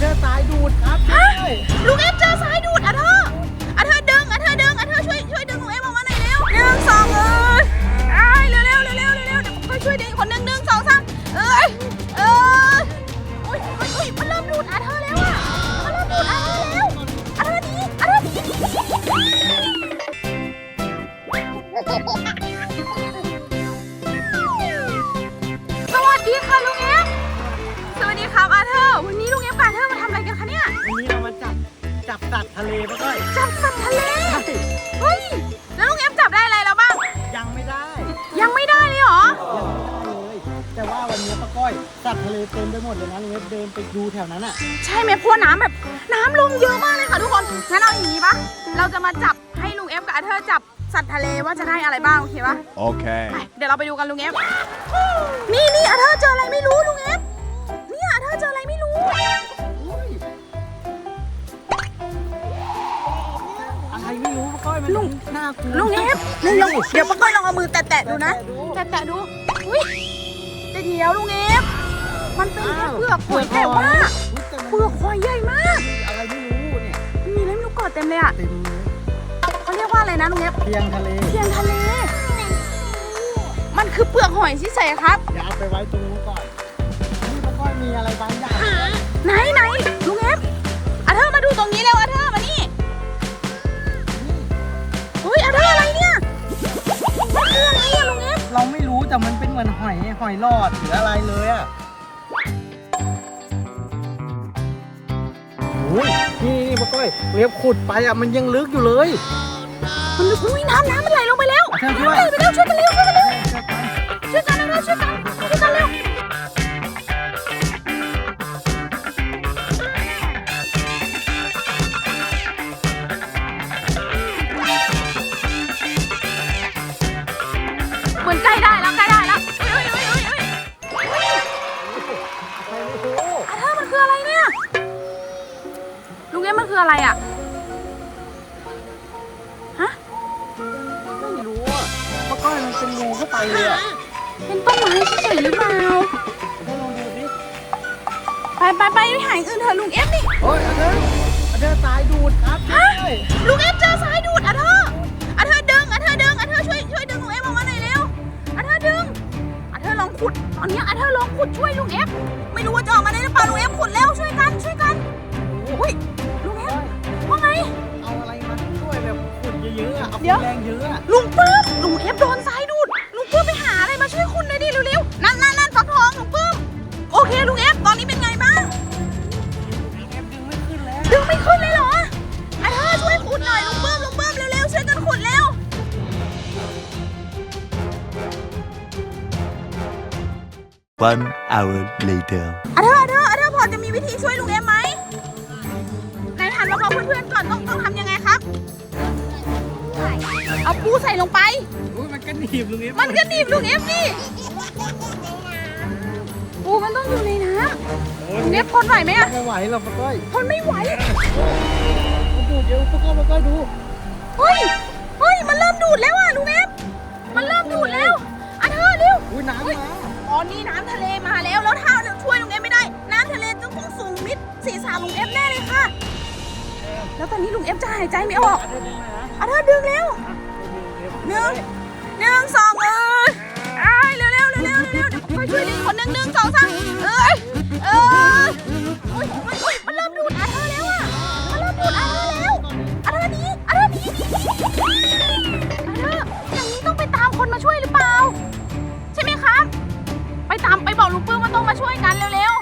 เธอสายดูดครับ ฮะใช่ลุงเอฟเจอสายดูดอะเธ สัตว์ทะเลมาก้อยจับสัตว์ทะเล เฮ้ย แล้วลุงเอฟจับได้อะไรแล้วบ้าง ยังไม่ได้ ยังไม่ได้เลยเหรอ ยังไม่ได้เลย แต่ว่าวันนี้ป้าก้อยสัตว์ทะเลเต็มไปหมดเลยนะลุงเอฟเดินไปดูแถวนั้นอะ ใช่ไหมเพราะวกน้ำแบบน้ำลงเยอะมากเลยค่ะทุกคน งั้นเอาอย่างนี้ปะเราจะมาจับให้ลุงเอฟกับอาเธอร์จับสัตว์ทะเลว่าจะได้อะไรบ้างโอเคปะ Okay. ไปเดี๋ยวเราไปดูกันลุงเอฟนี่นี่อาเธอร์เจออะไรไม่รู้ลุงเอฟเนี่ยอาเธอร์เจออะไรไม่รู้อะไร อยมันลุงน่ากลัวลุงเอฟลุงลองเดี๋ยวป้าก้อยลองเอามือแตะๆดูนะ แตะๆดู อุ้ยแต่เดี๋ยวลุงเอฟมันเป็นแค่เปลือกหอยแต่ว่าอุ๊ยแต่มันเปลือกหอยใหญ่มาก อะไรไม่รู้เนี่ยมีอะไรไม่รู้เกาะเต็มเลยอะเต็มเลยเขาเรียกว่าอะไรนะลุงเอฟเพียงทะเลเพียงทะเล มันคือเปลือกหอยที่ใส่ครับอย่าเอาไปไว้ตรงนู้นก่อนนี่ป้าก้อยมีอะไรบางอย่างไหนไหน แต่มันเป็นเหมือนหอยหอยหลอดหรืออะไรเลยอะโอ้ยนี่นี่ป้าก้อยเรียบขุดไปอะมันยังลึกอยู่เลยมันลึกอุ้ยน้ำน้ำมันไหลลงไปแล้วอาเธอร์ช่น้ำวยไหลไปแล้วช่วยกันเร็วช่วยกันเร็วช่วยกันเร็วช่วยกัน คืออะไรอะ ฮะ ไม่รู้อะป้าก้อยมันเป็นงูเข้าไปเลยอะเป็นต้นไม้เฉยๆหรือเปล่าถ้าลองดูดิไปไปไปไปหายอื่นเถอะลุงเอฟนี่ โอ้ยอาเธอร์อาเธอร์สายดูดครับฮะใช่ลุงเอฟเจอสายดูดอาเธอร์อาเธอร์ดึงอาเธอร์ดึงอาเธอร์ช่วยช่วยดึงลุงเอฟออกมาหน่อยเร็วอาเธอร์ดึงอาเธอร์ลองขุดตอนนี้อาเธอร์ลองขุดช่วยลุงเอฟไม่รู้ว่าจะออกมาได้หรือเปล่าลุงเอฟขุดเร็วช่วยกันช่วย เยอะๆอะเอาเดี๋ยว แรงเยอะอะลุงปื้มลุงเอฟโดนทรายดูดลุงปื้มไปหาอะไรมาช่วยคุณหน่อยดิเร็วๆนั่นนั่นนั่นฟักทองลุงปื้มโอเคลุงเอฟตอนนี้เป็นไงบ้างเอฟดึงไม่ขึ้นแล้วดึงไม่ขึ้นเลยเหรออะเธอช่วยขุดหน่อยลุงปื้มลุงปื้มเร็วๆช่วยกันขุดเร็ว One hour later. อะเธออะเธออะเธอพอจะมีวิธีช่วยลุงเอฟไหมไหนหันมาบอกเพื่อนๆก่อนต้องต้องทำยังไงครับ เอาปูใส่ลงไปโอ้ยมันก็หนีบลุงเอฟมันก็หนีบลุงเอฟนี่ปูมันต้องอยู่ในน้ำลุงเอฟทนไหวไหมอะไม่ไหวหรอกป้าก้อยทนไม่ไหวมันดูดเดี๋ยวป้าก้อยป้าก้อยดูเฮ้ยเฮ้ยมันเริ่มดูดแล้วอะลุงเอฟมันเริ่มดูดแล้วอะเธอเร็วอุ้ยน้ำเฮ้ยมาอ๋อนี่น้ำทะเลมาแล้วแล้วถ้าเราช่วยลุงเอฟไม่ได้ น้ำทะเลต้องคงสูงมิดศีรษะลุงเอฟแน่เลยค่ะแล้วตอนนี้ลุงเอฟจะหายใจไม่ออกอาเธอดึงมานะอะเธอดึงเร็วเดี๋ยว หนึ่งหนึ่งสองเอ้ยอ้ายเร็วเร็วเร็วเร็วเร็วเดี๋ยวช่วยดึงคนหนึ่งหนึ่งสองสามเอ้ยเอ้ยโอ้ยโอ้ยโอ้ยมันเริ่มดูดอะเธอแล้วอะมันเริ่มดูดอะเธอแล้วอะเธอหนี้อะเธอหนีหนีหนีอะเธออย่างนี้ต้องไปตามคนมาช่วยหรือเปล่า ใช่ไหมครับ ไปตามไปบอกลุงปื้มว่าต้องมาช่วยกันเร็ว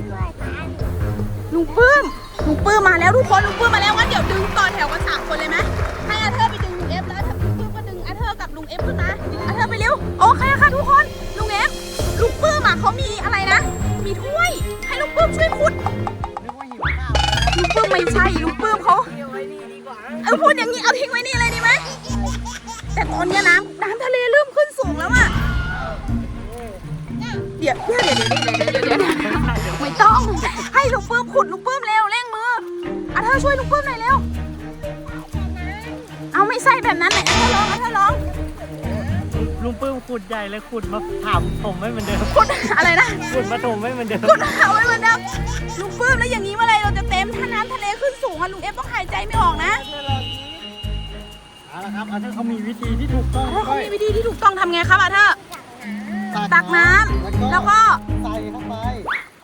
ๆลุงปื้มลุงปื้มมาแล้วทุกคนลุงปื้มมาแล้วงั้นเดี๋ยวดึงต่อแถวกันสามคนเลยไหม งเอ็มขึ้นมาอาเธอไปเร็ว โอเคค่ะทุกคน ลุงเอ็มลูกปื้มอะเขามีอะไรนะ มีถ้วย ให้ลูกปื้มช่วยขุด นึกเปิ้ลูกปื้มไม่ใช่ลูกปื้มเขาเอาพูดอย่างนี้เอาทิ้งไว้นี่เลยดีไหมแต่ตอนนี้น้ำน้ำทะเลเริ่มขึ้นสูงแล้วอะเดี๋ยวเดี๋ยวเดี๋ยวเดี๋ยวเดี๋ยวไม่ต้อง ให้ลุงปื้มขุดลุงปื้มเร็วเร่งมืออะเธอช่วยลุงปื้มหน่อยเร็ว เอาไม่ใช่แบบนั้นเลยเธอร้องเธอร้อง ลุงปื้มปื้มขุดใหญ่เลยขุดมาถามผมไม่เหมือนเดิมคุณอะไรนะขุดมาถมไม่เหมือนเดิมคุณเอาไว้เหมือนเดิมลุงปื้มแล้วอย่างนี้เมื่อไหรเราจะเต็มถ้าน้ำทะเลขึ้นสูงอะลุงเอฟต้องหายใจไม่ออกนะเอาละครับอาเธอร์เขามีวิธีที่ถูกต้องถ้าเขามีวิธีที่ถูกต้องทำไงครับอาเธอร์ตักน้ำแล้วก็ใส่เข้าไป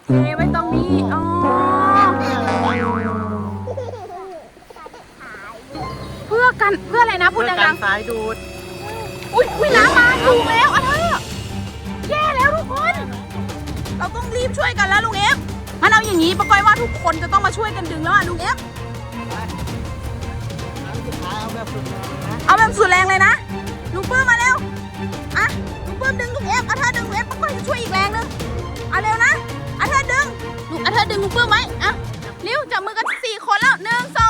เทไว้ตรงนี้อ๋อเพื่อกันเพื่ออะไรนะพูดเพื่อดักางรสายดูดๆอุ้ยอุ้ยน้ำมา ถูกแล้วอาเธอร์แย่แล้วทุกคน เราต้องรีบช่วยกันแล้วลุงเอฟงั้นเอาอย่างนี้ปะก้อยว่าทุกคนจะต้องมาช่วยกันดึงแล้วอะลุงเอฟเอาแบบสุดแรงนะเอาแบบสุดแรงเลยนะลุงปื้มมาเร็วอะลุงปื้มดึงลุงเอฟอาเธอดึงลุงเอฟป้าก้อยจะช่วยอีกแรงนึงเอาเร็วนะอาเธอดึงลุงอาเธอดึงลุงปื้มไว้อะเร็วจับมือกันสี่คนแล้วหนึ่งสอง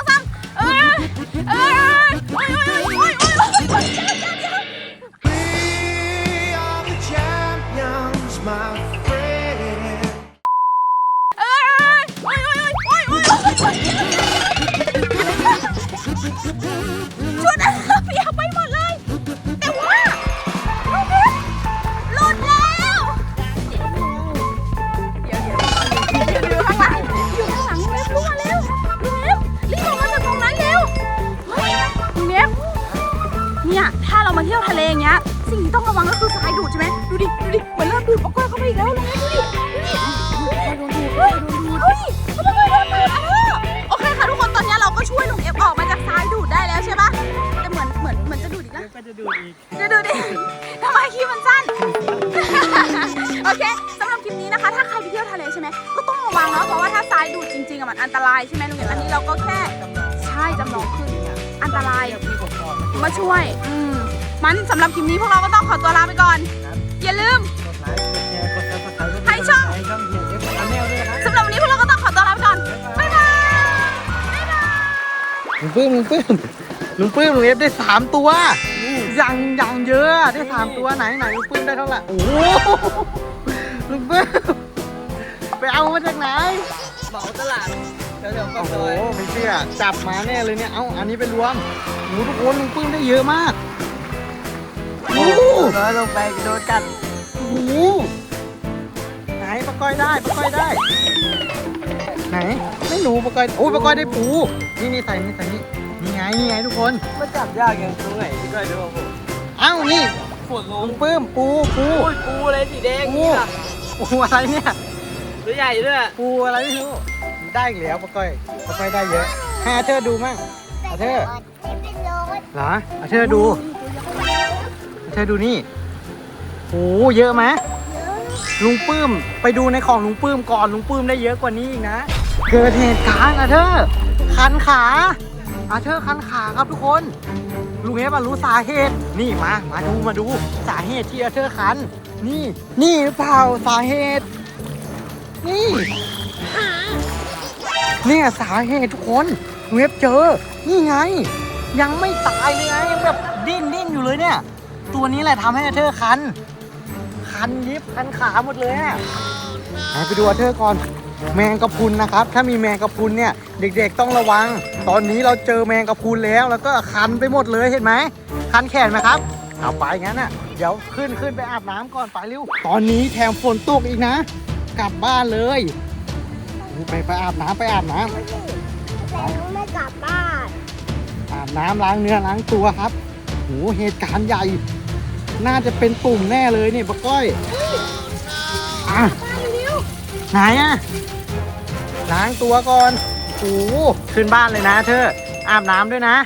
จำลองขึ้นอันตราย มาช่วย อืมมันสำหรับคลิปนี้พวกเราก็ต้องขอตัวลาไปก่อน อย่าลืมให้ช่องสำหรับวันนี้พวกเราก็ต้องขอตัวลาไปก่อน บ๊ายบายลุงปื้มลุงปื้มลุงปื้มลุงเอฟได้สามตัวยังยังเยอะอะได้สามตัวไหนไหนลุงปื้มได้เท่าไหร่โอ้โหลุงปื้มไปเอามาจากไหนเหมาตลาด เดี๋ยวเดี๋ยวก็โอ้โหเลยไม่เชื่อจับมาแน่เลยเนี่ย เอาอันนี้ไปรวมโอ้โหทุกคนลุงปื้มได้เยอะมากโอ้โหน้อยลงไปโดนกัดโอ้โหไหนปลาก้อยได้ปลาก้อยได้ ไหน ไม่หนูปลาก้อย โอ้ยปลาก้อยได้ปู นี่นี่ใส่นี่ใส่นี่นี่ไงนี่ไงทุกคน มันจับยากอย่างตรงไหนพี่ก้อยดูผมเอ้า นี่ปวดงลุงงปื้มปูปู โอ้ยปูเลยสีแดงปูนี่ล่ะปูอะไรเนี่ย ตัวใหญ่ด้วยปูอะไรไม่รู้ ได้อีกแล้วปลาก้อยปลาก้อยได้เยอะ ให้อาเธอร์ดูมั่งอาเธอร์เหรออาเธอร์ดูอาเธอร์ดูนี่โอ้เยอะไหมลุงปื้มไปดูในของลุงปื้มก่อนลุงปื้มได้เยอะกว่านี้อีกนะ เกิดเหตุการณ์อาเธอร์คันขาอาเธอร์คันขาครับทุกคนลุงเอฟอะรู้สาเหตุนี่มามาดูมาดูสาเหตุที่อาเธอร์คันนี่ นี่หรือเปล่าสาเหตุ นี่ เนี่ยสาเหตุทุกคนลุงเอฟเจอ นี่ไง ยังไม่ตายเลยไงยังแบบดิ้นดิ้นอยู่เลยเนี่ย ตัวนี้แหละทำให้อาเธอร์คัน คันยิบคันขาหมดเลยอะไปดูอาเธอร์ก่อน แมงกะพรุนนะครับ ถ้ามีแมงกะพรุนเนี่ย เด็กๆต้องระวัง ตอนนี้เราเจอแมงกะพรุนแล้วแล้วก็คันไปหมดเลยเห็นไหมคันแขนไหมครับเอาไปงั้นน่ะเดี๋ยวขึ้นขึ้นไปอาบน้ำก่อนไปเร็วตอนนี้แถมฝนตกอีกนะ กลับบ้านเลย ไปไปอาบน้ำไปอาบน้ำแต่หนูไม่กลับบ้านอาบน้ำล้างเนื้อล้างตัวครับโหเหตุการณ์ใหญ่ น่าจะเป็นตุ่มแน่เลยเนี่ยปะก้อยอะไหนอะล้างตัวก่อนโอ้โหขึ้นบ้านเลยนะเธออาบน้ำด้วยนะ